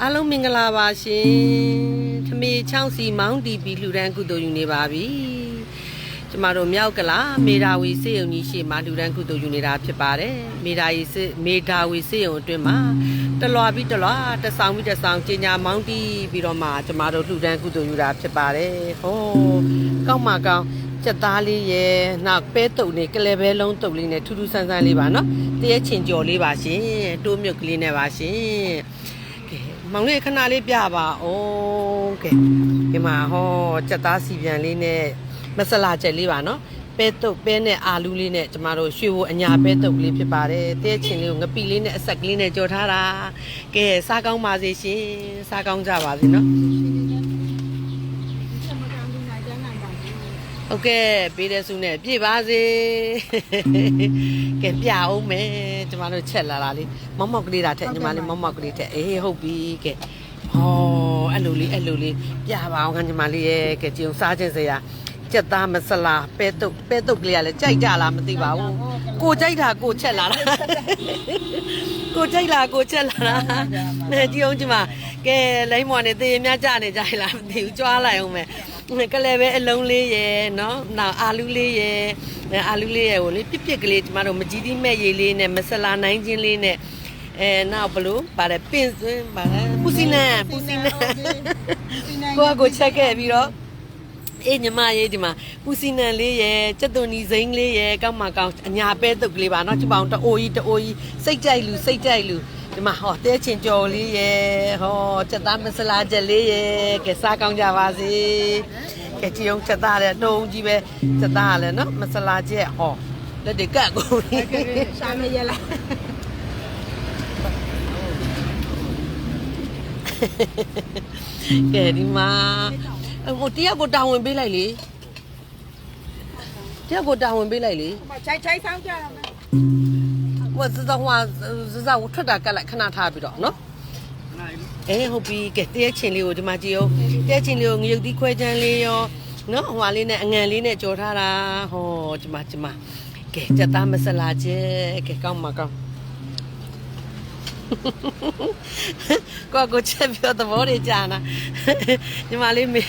အားလုံးမင်္ဂလာပါရှင်ထမေချောင်းစီမောင်းတီပီလှူဒန်းကုသိုလ်ယူနေပါပြီကျမတို့မြောက်ကလာမေဒါဝီစေယုံကြီးရှေ့မှာလှူဒန်းကုသိုလ်ယူနေတာဖြစ်ပါတယ်မေဒါရီစေမေဒါဝီစေယုံအတွင်းမှာတလွာပြီးတလွာတဆောင်ပြီးတဆောင်ကျင်ညာမောင်းတီပြီးတော့မှကျမတို့လှူဒန်းကုသိုလ်ယူတာဖြစ်ပါတယ်ဟောကောက်မှကောင်းစက်သားလေးရယ်နောက်ပဲတုပ်လေးကလေးပဲလုံးတုပ်လေးနဲ့ထူးထူးဆန်းဆန်းလေးပါနော်တရက်ချင်ကြော်လေးပါရှင်တိုးမြုပ်ကလေးနဲ့ပါရှင်ကဲ မောင်လေးခဏလေးပြပါအောင်ကဲဒီမှာဟောစက်သားစီပြန်လေးနဲ့မဆလာချက်လေးပါနော်ပဲတုပ်ပဲနဲ့အာလူးလေးနဲ့ကျမတို့ရွှေဘိုအညာပဲတုပ်လေးဖြစ်ပါတယ်တဲချင်လေးကိုငပိလေးနဲ့အဆက်ကလေးနဲ့ကြော်ထားတာကဲစားကောင်းပါစေရှင်စားကောင်းကြပါစေနော် ဟုတ်ကဲ့ပေးတဲ့စုနဲ့ပြည့်ပါစေကဲပြအောင်မယ်ကျမတို့ချက်လာတာလေးမောက်မောက်ကလေးတာထက်ညီမလေးမောက်မောက်ကလေးထက်အေးဟုတ်ပြီကဲဟောအဲ့လိုလေးအဲ့လိုလေးပြပါအောင်ခင်ညီမလေးရဲ့ကဲကြည်အောင်စားခြင်းစရာကြက်သားမဆလာပဲတုတ်ပဲတုတ်ကလေးကလည်းကြိုက်ကြလားမသိပါဘူးကိုကြိုက်တာကိုချက်လာတာကိုကြိုက်လားကိုချက်လာတာနဲ့ကြည်အောင်ဒီမှာကဲလိမ့်မော်နဲ့တေးမြကြနေကြလားမသိဘူးကြွားလိုက်အောင်မယ် ကလေးပဲအလုံးလေးရယ်နော်နောက်အာလူးလေးရယ်အာလူးလေးရယ်ကိုလေပြစ်ပြစ်ကလေးကျမတို့မကြီးသီးမဲ့ရည်လေးနဲ့မဆလာနိုင်ခြင်းလေးနဲ့အဲနောက်ဘလို့ပါတယ်ပင်စင်းပါတယ်ပူစီနန်ပူစီနန်ကိုကကိုချက်ခဲ့ပြီးတော့အေးညီမရေးဒီမှာပူစီနန်လေးရယ်စက်သွန်နီစိမ့်လေးရယ်ကောက်မကောင်းအညာပဲတုတ်ကလေးပါเนาะချပောင်တအိုးကြီးတအိုးကြီးစိတ်ကြိုက်လူစိတ်ကြိုက်လူ ဒီမှာဟောတဲချင်ကြော်လေးရယ်ဟောချက်သားမစလာချက်လေးရယ်ကဲစားကောင်းကြပါစေကဲကြည်အောင်ချက်သားတဲ့နှုံကြီးပဲချက်သားလည်းနော်မစလာချက်ဟောလက်တွေကတ်ကုန်ပြီရှာမရလားကဲဒီမှာဟိုတရက်ကိုတာဝန်ပေးလိုက်လေတရက်ကိုတာဝန်ပေးလိုက်လေဟိုမှာခြိုက်ခြိုက်ဆောင်ကြရမယ် ဟိုစစဟိုစစဟိုထွက်တာကလိုက်ခဏထားပြီးတော့နော်အေးဟုတ်ပြီကဲတရက်ချင်းလေးကိုဒီမှာကြည့်အောင်တရက်ချင်းလေးကိုငရုတ်သီးခွဲချမ်းလေးရောနော်ဟိုဟာလေးနဲ့အငံလေးနဲ့ကြော်ထားတာဟောဒီမှာဒီမှာကဲကြက်သားမဆလာကျဲကဲကောင်းမှာကောင်း ကိုကိုချက်ပြသဘောတွေကြာနာညီမလေးမေ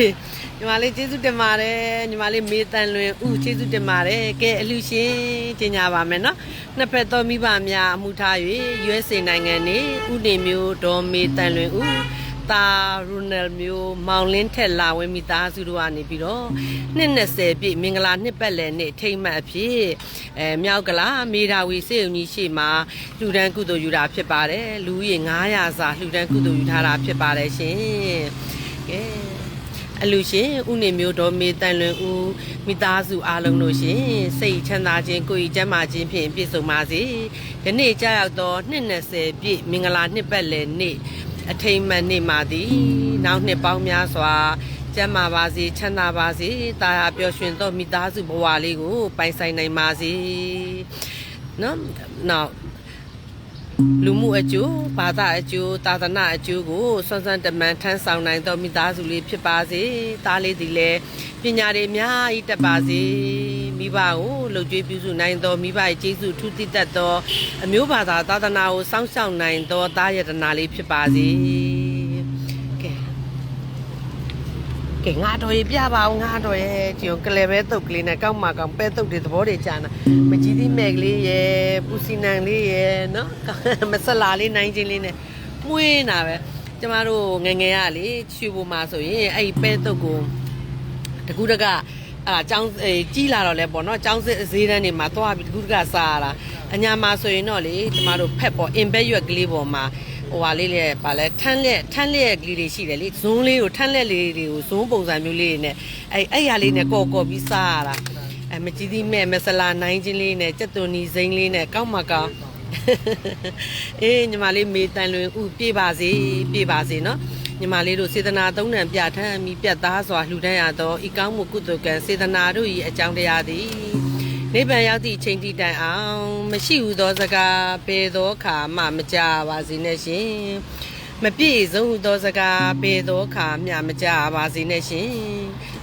ညီမလေးကျေးဇူးတင်ပါတယ်ညီမလေးမေတန်လွင်ဥကျေးဇူးတင်ပါတယ်ကဲအလူရှင်ကျင်ညာပါမယ်နော်နှစ်ဖက်သောမိဘများအမှုထား၍ USA နိုင်ငံနေဥနေမျိုးဒေါ်မေတန်လွင်ဥ တာရူနယ်မျိုးမောင်လင်းထက်လာဝဲမိသားစုတို့ကနေပြီးတော့နှစ်20ပြည့်မင်္ဂလာနှစ်ပတ်လည်နှစ်ထိမ့်မှတ်အဖြစ်အဲမြောက်ကလာမေဒါဝီစေုံကြီးရှိမှာလှူဒန်းကုသိုလ်ယူတာဖြစ်ပါတယ်လူကြီး900စာလှူဒန်းကုသိုလ်ယူထားတာဖြစ်ပါတယ်ရှင်ကဲအလူရှင်ဥနေမျိုးတော်မေတန်လွင်ဦးမိသားစုအားလုံးတို့ရှင်စိတ်ချမ်းသာခြင်းကိုယ်ကြီးကျန်းမာခြင်းဖြင့်ပြည့်စုံပါစေဒီနေ့ကြာရောက်သောနှစ်20ပြည့်မင်္ဂလာနှစ်ပတ်လည်နေ့ အထိမ့်မှတ်နေ့မှာသည်နောက်နှစ်ပေါင်းများစွာကျမ်းမာပါစေချမ်းသာပါစေတာယာပျော်ရွှင်သောမိသားစုဘဝလေးကို ပိုင်ဆိုင်နိုင်ပါစေနော်နောက် လူမှုအကျိုးဘာသာအကျိုးသာသနာအကျိုးကိုစွမ်းစွမ်းတမန်ထမ်းဆောင်နိုင်သောမိသားစုလေးဖြစ်ပါစေသားလေးဒီလည်းပညာတွေအများကြီးတက်ပါစေမိဘကိုလှုပ်ကြွေးပြုစုနိုင်သောမိဘရဲ့ကျေးဇူးထူးတည်တတ်သောအမျိုးဘာသာသာသနာကိုစောင့်ရှောက်နိုင်သောသားယတနာလေးဖြစ်ပါစေကဲ ကဲငါတော်ရေပြပါအောင်ငါတော်ရေဒီကလေးပဲတုတ်ကလေးနဲ့ကောက်မှကောက်ပဲတုတ်တွေသဘောတွေကြာနာမကြီးသီးမဲ့ကလေးရေပူစီနန်လေးရေနော်မဆလာလေးနိုင်ချင်းလေးနဲ့မှုင်းတာပဲကျမတို့ငယ်ငယ်ကလေချူပေါ်မှာဆိုရင်အဲ့ဒီပဲတုတ်ကိုတကူတကအာចောင်းကြီးလာတော့လဲပေါ့နော်ចောင်းစစ်ဈေးတန်းတွေမှာသွားပြီးတကူတကစားရတာအညာမှာဆိုရင်တော့လေကျမတို့ဖက်ပေါ်အင်ဘက်ရွက်ကလေးပေါ်မှာ ဟိုဟာလေးလေဗာလဲထန်းလက်ထန်းလက်ကလေးတွေရှိတယ်လေဇွန်းလေးကိုထန်းလက်လေးတွေကိုဇွန်းပုံစံမျိုးလေးတွေနဲ့အဲ့အဲ့ရလေးနဲ့ကော့ကော့ပြီးစားရတာအဲမကြီးသီးမဲ့မဆလာနိုင်ချင်းလေးနဲ့ကြက်သွန်နီစိမ့်လေးနဲ့ကောက်မကောက်အေးညီမလေးမေတန်လွင်ဥပြေပါစေပြေပါစေနော်ညီမလေးတို့စေတနာသုံးနံပြဋ္ဌာန်းမိပြတ်သားစွာလှူဒန်းရသောဤကောင်းမှုကုသိုလ်ကံစေတနာတို့၏အကြောင်းတရားသည် နိဗ္ဗာန်ရောက်သည့်အချိန်ထိတိုင်အောင်မရှိဟုသောစကားပေသောခါမှမကြပါစေနဲ့ရှင်မပြည့်စုံဟုသောစကားပေသောခါမျှမကြပါစေနဲ့ရှင်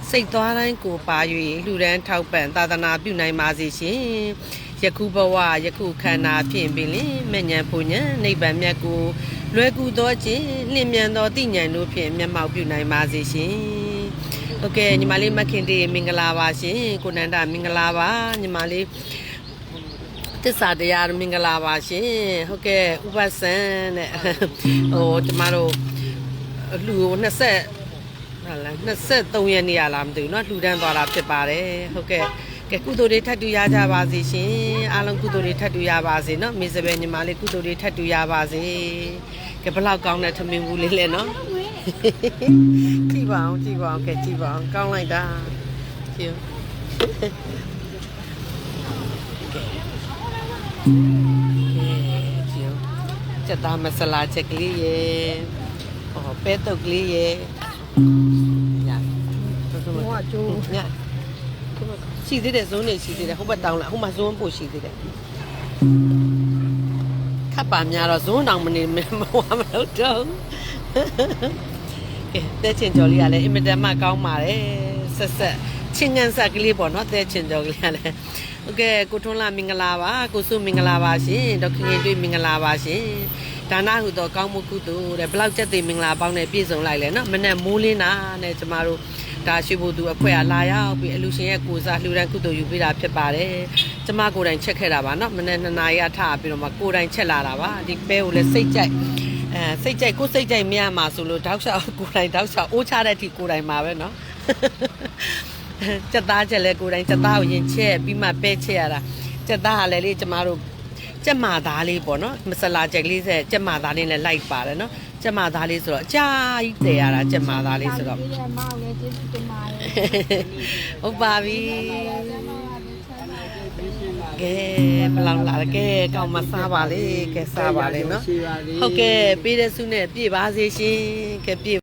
စိတ်သွားတိုင်းကိုပါ၍လှူဒန်းထောက်ပံ့သာသနာပြုနိုင်ပါစေရှင်ယခုဘဝယခုခန္ဓာဖြင့်ပင်လင်မဉ္ဇဉ်ပူဉ္ဇဉ်နိဗ္ဗာန်မြတ်ကိုလွယ်ကူသောခြင်းလျင်မြန်သောသိဉာဏ်တို့ဖြင့်မျက်မှောက်ပြုနိုင်ပါစေရှင် ဟုတ်ကဲ့ညီမလေးမခင်တေးမင်္ဂလာပါရှင်ကိုနန္ဒမင်္ဂလာပါညီမလေး တစ္ဆာတရားမင်္ဂလာပါရှင်ဟုတ်ကဲ့ဥပဆန်းတဲ့ဟိုကျမတို့လူကို20ဟာလား23ရက်နေရလားမသိဘူးเนาะလှူဒန်းသွားတာဖြစ်ပါတယ်ဟုတ်ကဲ့ကဲကုသိုလ်တွေထပ်တူရကြပါစေရှင်အားလုံးကုသိုလ်တွေထပ်တူရပါစေเนาะမေစပယ်ညီမလေးကုသိုလ်တွေထပ်တူရပါစေကဲဘလောက်ကောင်းတဲ့ထမင်းဘူးလေးလဲเนาะ ကြည့်ပါအောင်ကြည့်ပါအောင်ကဲကြည့်ပါအောင်ကောင်းလိုက်တာကြည့်ကဲကြည့်ချက်သားမဆလာချက်ကလေးရေဟောပဲတုတ်ကလေးရေညာဘုရားကျိုးညာရှိသေးတယ်ဇုံးနေရှိသေးတယ်ဟိုဘက်တောင်းလာဟိုမှာဇုံးပို့ရှိသေးတယ်ခပ်ပါများတော့ဇုံးတောင်မနေမမဝမလို့တော့ ကဲတဲ့ချင်ကြော်လေးကလည်းအင်မတန်မှကောင်းပါတယ်ဆက်ဆက်ချင်းကန်ဆက်ကလေးပေါ့နော်တဲ့ချင်ကြော်ကလေးကလည်းဟုတ်ကဲ့ကိုထွန်းလာမင်္ဂလာပါကိုစုမင်္ဂလာပါရှင်ဒေါက်ခင်ရင်တွေ့မင်္ဂလာပါရှင်ဒါနဟုသောကောင်းမှုကုသိုလ်တဲ့ဘလောက်ချက်သိမင်္ဂလာပေါင်းနဲ့ပြည့်စုံလိုက်လဲနော်မနဲ့မိုးလင်းတာနဲ့ကျမတို့ဒါရှိဖို့သူအဖွဲ့ကလာရောက်ပြီးအလူရှင်ရဲ့ကိုစားလှူဒန်းကုသိုလ်ယူပေးတာဖြစ်ပါတယ်ကျမကိုယ်တိုင်ချက်ခဲ့တာပါနော်မနဲ့နှစ်နာရီကထပြီးတော့မှကိုယ်တိုင်ချက်လာတာပါဒီပဲကိုလည်းစိတ်ကြိုက် အဲစိတ်ကြိုက်ကိုယ်စိတ်ကြိုက်မရမှာဆိုလို့တောက်လျှောက်ကိုယ်တိုင်တောက်လျှောက်အိုးချတဲ့အထိကိုယ်တိုင်မှာပဲနော်ချက်သားချက်လဲကိုယ်တိုင်ချက်သားကိုရင်ချက်ပြီးမှပဲချက်ရတာချက်သားကလည်းလေကျမတို့ချက်မာသားလေးပေါ့နော်မဆလာချက်ကလေးဆက်ချက်မာသားလေးနဲ့လိုက်ပါတယ်နော်ချက်မာသားလေးဆိုတော့အကြာကြီးတည်ရတာချက်မာသားလေးဆိုတော့ဒီရဲ့မောင်လည်းကျေးဇူးတင်ပါတယ်ဟုတ်ပါပြီ ကဲဘယ်လောက်လာလဲကဲကောင်းမစားပါလေကဲစားပါလေနော်ဟုတ်ကဲ့ပေးတဲ့ဆုနဲ့ပြည့်ပါစေရှင်ကဲပြည့်